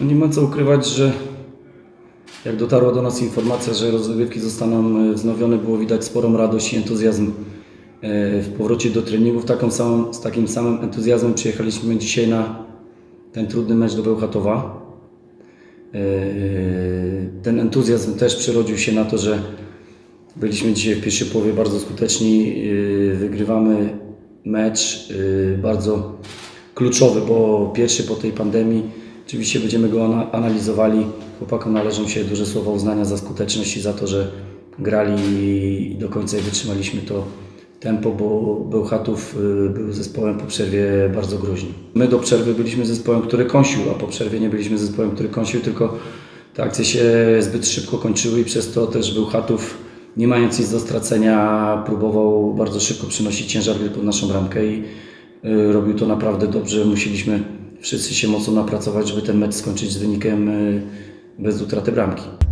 No nie ma co ukrywać, że jak dotarła do nas informacja, że rozgrywki zostaną e, wznowione, było widać sporą radość i entuzjazm e, w powrocie do treningów. Taką samą, z takim samym entuzjazmem przyjechaliśmy dzisiaj na ten trudny mecz do Bełchatowa. E, Ten entuzjazm też przerodził się na to, że byliśmy dzisiaj w pierwszej połowie bardzo skuteczni. Wygrywamy mecz bardzo kluczowy, bo pierwszy po tej pandemii. Oczywiście będziemy go ana- analizowali. Chłopakom należą się duże słowa uznania za skuteczność i za to, że grali do końca i wytrzymaliśmy to tempo, bo Bełchatów y, był zespołem po przerwie bardzo groźnym. My do przerwy byliśmy zespołem, który kąsił, a po przerwie nie byliśmy zespołem, który kąsił, tylko te akcje się zbyt szybko kończyły i przez to też Bełchatów, nie mając nic do stracenia, próbował bardzo szybko przynosić ciężar pod naszą bramkę i y, robił to naprawdę dobrze. Musieliśmy wszyscy się mocno napracować, żeby ten mecz skończyć z wynikiem y, bez utraty bramki.